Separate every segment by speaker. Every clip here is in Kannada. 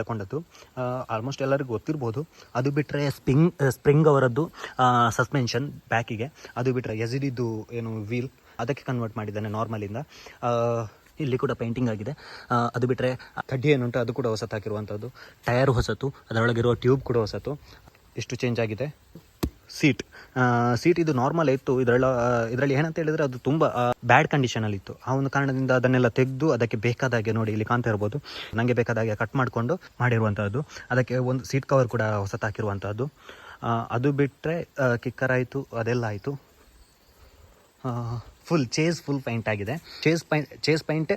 Speaker 1: ತಗೊಂಡದ್ದು ಆಲ್ಮೋಸ್ಟ್ ಎಲ್ಲರಿಗೂ ಗೊತ್ತಿರ್ಬೋದು. ಅದು ಬಿಟ್ಟರೆ ಸ್ಪ್ರಿಂಗ್ ಸ್ಪ್ರಿಂಗ್ ಅವರದ್ದು ಸಸ್ಪೆನ್ಷನ್ ಬ್ಯಾಕಿಗೆ ಅದು ಬಿಟ್ಟರೆ ಎಸಿಡಿದ್ದು ಏನು ವೀಲ್ ಅದಕ್ಕೆ ಕನ್ವರ್ಟ್ ಮಾಡಿದ್ದಾನೆ ನಾರ್ಮಲಿಂದ ಇಲ್ಲಿ ಕೂಡ ಪೇಂಟಿಂಗ್ ಆಗಿದೆ. ಅದು ಬಿಟ್ಟರೆ ಕಡ್ಡಿ ಏನುಂಟು ಅದು ಕೂಡ ಹೊಸತಾಕಿರುವಂಥದ್ದು ಟೈರ್ ಹೊಸತು, ಅದರೊಳಗಿರುವ ಟ್ಯೂಬ್ ಕೂಡ ಹೊಸತು. ಇಷ್ಟು ಚೇಂಜ್ ಆಗಿದೆ? ಸೀಟ್. ಸೀಟ್ ಇದು ನಾರ್ಮಲ್ ಇತ್ತು. ಇದರಲ್ಲ, ಇದರಲ್ಲಿ ಏನಂತ ಹೇಳಿದ್ರೆ ಅದು ತುಂಬ ಬ್ಯಾಡ್ ಕಂಡೀಷನಲ್ಲಿ ಇತ್ತು. ಆ ಒಂದು ಕಾರಣದಿಂದ ಅದನ್ನೆಲ್ಲ ತೆಗೆದು ಅದಕ್ಕೆ ಬೇಕಾದಾಗೆ ನೋಡಿ ಇಲ್ಲಿ ಕಾಣ್ತಾ ಇರ್ಬೋದು. ನನಗೆ ಬೇಕಾದಾಗೆ ಕಟ್ ಮಾಡಿಕೊಂಡು ಮಾಡಿರುವಂಥದ್ದು ಅದಕ್ಕೆ ಒಂದು ಸೀಟ್ ಕವರ್ ಕೂಡ ಹೊಸತಾಕಿರುವಂಥದ್ದು ಅದು ಬಿಟ್ಟರೆ ಕಿಕ್ಕರ್ ಆಯಿತು, ಅದೆಲ್ಲ ಆಯಿತು. ಫುಲ್ ಚೇಸ್ ಫುಲ್ ಪೈಂಟ್ ಆಗಿದೆ. Chase paint chase paint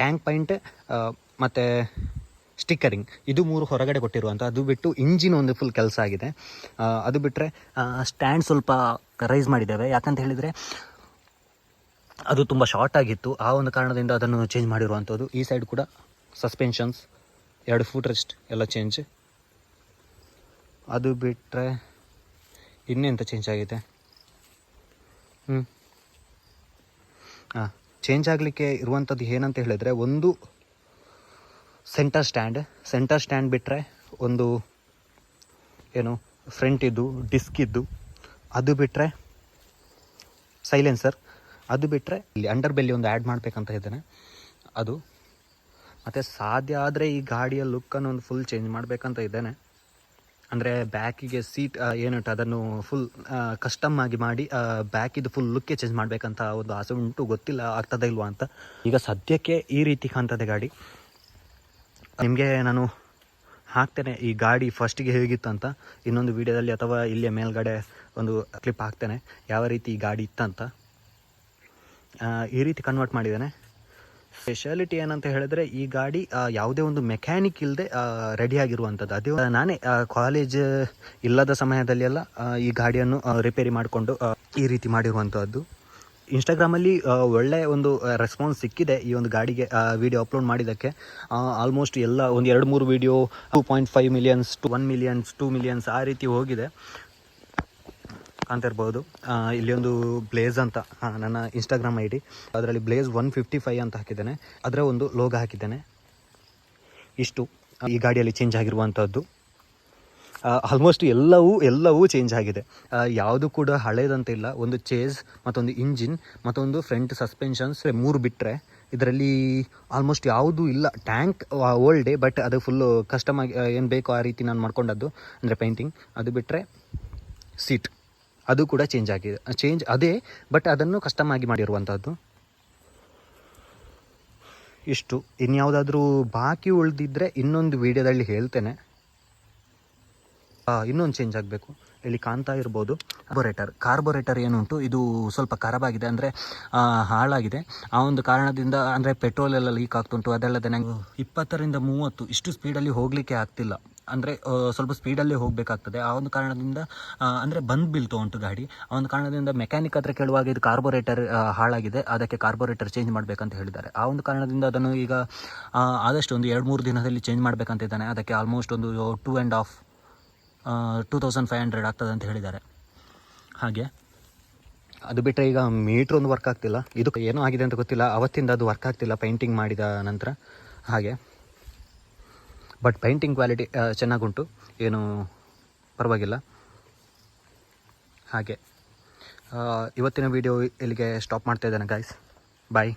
Speaker 1: tank paint ಮತ್ತು ಸ್ಟಿಕ್ಕರಿಂಗ್. ಇದು ಮೂರು ಹೊರಗಡೆ ಕೊಟ್ಟಿರುವಂಥ ಅದು ಬಿಟ್ಟು ಇಂಜಿನ್ ಒಂದು ಫುಲ್ ಕೆಲಸ ಆಗಿದೆ. ಅದು ಬಿಟ್ಟರೆ ಸ್ಟ್ಯಾಂಡ್ ಸ್ವಲ್ಪ ರೈಸ್ ಮಾಡಿದ್ದೇವೆ. ಯಾಕಂತ ಹೇಳಿದರೆ, ಅದು ತುಂಬ ಶಾರ್ಟ್ ಆಗಿತ್ತು. ಆ ಒಂದು ಕಾರಣದಿಂದ ಅದನ್ನು ಚೇಂಜ್ ಮಾಡಿರುವಂಥದ್ದು ಈ ಸೈಡ್ ಕೂಡ ಸಸ್ಪೆನ್ಷನ್ಸ್ ಎರಡು ಫೂಟ್ ರೆಸ್ಟ್ ಎಲ್ಲ ಚೇಂಜ್ ಅದು ಬಿಟ್ಟರೆ ಇನ್ನೆಂತ ಚೇಂಜ್ ಆಗಿದೆ? ಹ್ಞೂ ಹಾಂ ಚೇಂಜ್ ಆಗಲಿಕ್ಕೆ ಇರುವಂಥದ್ದು ಏನಂತ ಹೇಳಿದರೆ, ಒಂದು ಸೆಂಟರ್ ಸ್ಟ್ಯಾಂಡ್ ಸೆಂಟರ್ ಸ್ಟ್ಯಾಂಡ್ ಬಿಟ್ಟರೆ ಒಂದು ಏನು ಫ್ರಂಟ್ ಇದ್ದು ಡಿಸ್ಕ್ ಇದ್ದು, ಅದು ಬಿಟ್ಟರೆ ಸೈಲೆನ್ಸರ್ ಅದು ಬಿಟ್ಟರೆ ಇಲ್ಲಿ ಅಂಡರ್ ಬೆಲ್ಲಿ ಒಂದು ಆ್ಯಡ್ ಮಾಡಬೇಕಂತ ಇದ್ದೇನೆ. ಅದು ಮತ್ತು ಸಾಧ್ಯ ಆದರೆ ಈ ಗಾಡಿಯ ಲುಕ್ಕನ್ನು ಒಂದು ಫುಲ್ ಚೇಂಜ್ ಮಾಡಬೇಕಂತ ಇದ್ದೇನೆ. ಅಂದರೆ ಬ್ಯಾಕಿಗೆ ಸೀಟ್ ಏನುಂಟು ಅದನ್ನು ಫುಲ್ ಕಸ್ಟಮ್ ಆಗಿ ಮಾಡಿ ಬ್ಯಾಕಿದು ಫುಲ್ ಲುಕ್ಕೇ ಚೇಂಜ್ ಮಾಡಬೇಕಂತ ಒಂದು ಆಸೆ ಉಂಟು, ಗೊತ್ತಿಲ್ಲ, ಆಗ್ತದ ಇಲ್ವಾ ಅಂತ. ಈಗ ಸದ್ಯಕ್ಕೆ ಈ ರೀತಿ ಕಾಣ್ತದೆ ಗಾಡಿ. ನಿಮಗೆ ನಾನು ಹಾಕ್ತೇನೆ ಈ ಗಾಡಿ ಫಸ್ಟಿಗೆ ಹೇಗಿತ್ತು ಅಂತ. ಇನ್ನೊಂದು ವಿಡಿಯೋದಲ್ಲಿ ಅಥವಾ ಇಲ್ಲಿಯ ಮೇಲ್ಗಡೆ ಒಂದು ಕ್ಲಿಪ್ ಹಾಕ್ತೇನೆ. ಯಾವ ರೀತಿ ಈ ಗಾಡಿ ಇತ್ತಂತ ಈ ರೀತಿ ಕನ್ವರ್ಟ್ ಮಾಡಿದ್ದೇನೆ. ಸ್ಪೆಷಾಲಿಟಿ ಏನಂತ ಹೇಳಿದ್ರೆ ಈ ಗಾಡಿ ಯಾವುದೇ ಒಂದು ಮೆಕ್ಯಾನಿಕ್ ಇಲ್ಲದೆ ರೆಡಿ ಆಗಿರುವಂಥದ್ದು. ಅದೇ ನಾನೇ ಕಾಲೇಜ್ ಇಲ್ಲದ ಸಮಯದಲ್ಲಿ ಎಲ್ಲ ಈ ಗಾಡಿಯನ್ನು ರಿಪೇರಿ ಮಾಡಿಕೊಂಡು ಈ ರೀತಿ ಮಾಡಿರುವಂಥದ್ದು. ಇನ್ಸ್ಟಾಗ್ರಾಮಲ್ಲಿ ಒಳ್ಳೆ ಒಂದು ರೆಸ್ಪಾನ್ಸ್ ಸಿಕ್ಕಿದೆ ಈ ಒಂದು ಗಾಡಿಗೆ ವಿಡಿಯೋ ಅಪ್ಲೋಡ್ ಮಾಡಿದ್ದಕ್ಕೆ. ಆಲ್ಮೋಸ್ಟ್ ಎಲ್ಲ ಒಂದು ಎರಡು ಮೂರು video two point five millions to one millions two millions ಆ ರೀತಿ ಹೋಗಿದೆ. ಅಂತ ಇರ್ಬೋದು ಇಲ್ಲಿ ಒಂದು ಬ್ಲೇಸ್ ಅಂತ ನನ್ನ ಇನ್ಸ್ಟಾಗ್ರಾಮ್ ಐ ಡಿ ಅದರಲ್ಲಿ ಬ್ಲೇಸ್ ಒನ್ ಫಿಫ್ಟಿ ಫೈವ್ ಅಂತ ಹಾಕಿದ್ದೇನೆ. ಅದರ ಒಂದು ಲೋಗ ಹಾಕಿದ್ದೇನೆ. ಇಷ್ಟು ಈ ಗಾಡಿಯಲ್ಲಿ ಚೇಂಜ್ ಆಗಿರುವಂಥದ್ದು ಆಲ್ಮೋಸ್ಟ್ ಎಲ್ಲವೂ ಎಲ್ಲವೂ ಚೇಂಜ್ ಆಗಿದೆ. ಯಾವುದು ಕೂಡ ಹಳೇದಂತ ಇಲ್ಲ ಒಂದು ಚೇಸ್ ಮತ್ತೊಂದು ಇಂಜಿನ್ ಮತ್ತೊಂದು ಫ್ರಂಟ್ ಸಸ್ಪೆನ್ಷನ್ಸ್ ಮೂರು ಬಿಟ್ಟರೆ ಇದರಲ್ಲಿ ಆಲ್ಮೋಸ್ಟ್ ಯಾವುದೂ ಇಲ್ಲ. ಟ್ಯಾಂಕ್ ಓಲ್ಡೇ ಬಟ್ ಅದು ಫುಲ್ಲು ಕಸ್ಟಮ್ ಆಗಿ ಏನು ಬೇಕೋ ಆ ರೀತಿ ನಾನು ಮಾಡ್ಕೊಂಡದ್ದು. ಅಂದರೆ ಪೇಂಟಿಂಗ್ ಅದು ಬಿಟ್ಟರೆ ಸೀಟ್ ಅದು ಕೂಡ ಚೇಂಜ್ ಆಗಿದೆ ಚೇಂಜ್ ಅದೇ ಬಟ್ ಅದನ್ನು ಕಸ್ಟಮ್ ಆಗಿ ಮಾಡಿರುವಂಥದ್ದು ಇಷ್ಟು. ಇನ್ಯಾವುದಾದ್ರೂ ಬಾಕಿ ಉಳಿದಿದ್ದರೆ ಇನ್ನೊಂದು ವೀಡಿಯೋದಲ್ಲಿ ಹೇಳ್ತೇನೆ. ಇನ್ನೊಂದು ಚೇಂಜ್ ಆಗಬೇಕು. ಇಲ್ಲಿ ಕಾಣ್ತಾ ಇರ್ಬೋದು ಕಾರ್ಬೋರೇಟರ್ ಕಾರ್ಬೋರೇಟರ್ ಏನುಂಟು? ಇದು ಸ್ವಲ್ಪ ಖರಾಬಾಗಿದೆ ಅಂದರೆ ಹಾಳಾಗಿದೆ. ಆ ಒಂದು ಕಾರಣದಿಂದ ಅಂದರೆ ಪೆಟ್ರೋಲ್ ಎಲ್ಲ ಲೀಕ್ ಆಗ್ತುಂಟು. ಅದಲ್ಲದೆ ನಂಗೆ ಇಪ್ಪತ್ತರಿಂದ ಮೂವತ್ತು ಇಷ್ಟು ಸ್ಪೀಡಲ್ಲಿ ಹೋಗಲಿಕ್ಕೆ ಆಗ್ತಿಲ್ಲ. ಅಂದರೆ ಸ್ವಲ್ಪ ಸ್ಪೀಡಲ್ಲೇ ಹೋಗಬೇಕಾಗ್ತದೆ. ಆ ಒಂದು ಕಾರಣದಿಂದ ಅಂದರೆ ಬಂದ್ ಬೀಳ್ತು ಉಂಟು ಗಾಡಿ. ಆ ಒಂದು ಕಾರಣದಿಂದ ಮೆಕ್ಯಾನಿಕ್ ಹತ್ರ ಕೇಳುವಾಗ ಇದು ಕಾರ್ಬೋರೇಟರ್ ಹಾಳಾಗಿದೆ. ಅದಕ್ಕೆ ಕಾರ್ಬೋರೇಟರ್ ಚೇಂಜ್ ಮಾಡಬೇಕಂತ ಹೇಳಿದ್ದಾರೆ. ಆ ಒಂದು ಕಾರಣದಿಂದ ಅದನ್ನು ಈಗ ಆದಷ್ಟು ಒಂದು ಎರಡು ಮೂರು ದಿನದಲ್ಲಿ ಚೇಂಜ್ ಮಾಡಬೇಕಂತಿದ್ದಾನೆ ಅದಕ್ಕೆ ಆಲ್ಮೋಸ್ಟ್ ಒಂದು two and half two thousand five hundred ಆಗ್ತದೆ ಅಂತ ಹೇಳಿದ್ದಾರೆ. ಹಾಗೆ. ಅದು ಬಿಟ್ಟರೆ ಈಗ ಮೀಟ್ರ್ ಒಂದು ವರ್ಕ್ ಆಗ್ತಿಲ್ಲ. ಇದು ಏನೋ ಆಗಿದೆ ಅಂತ ಗೊತ್ತಿಲ್ಲ. ಅವತ್ತಿಂದ ಅದು ವರ್ಕ್ ಆಗ್ತಿಲ್ಲ ಪೇಂಟಿಂಗ್ ಮಾಡಿದ ನಂತರ. ಹಾಗೆ. ಬಟ್ ಪೇಂಟಿಂಗ್ ಕ್ವಾಲಿಟಿ ಚೆನ್ನಾಗುಂಟು. ಏನು, ಪರವಾಗಿಲ್ಲ. ಹಾಗೆ. ಇವತ್ತಿನ ವಿಡಿಯೋ ಇಲ್ಲಿಗೆ ಸ್ಟಾಪ್ ಮಾಡ್ತಾ ಇದ್ದಾನೆ ಗಾಯ್ಸ್ ಬಾಯ್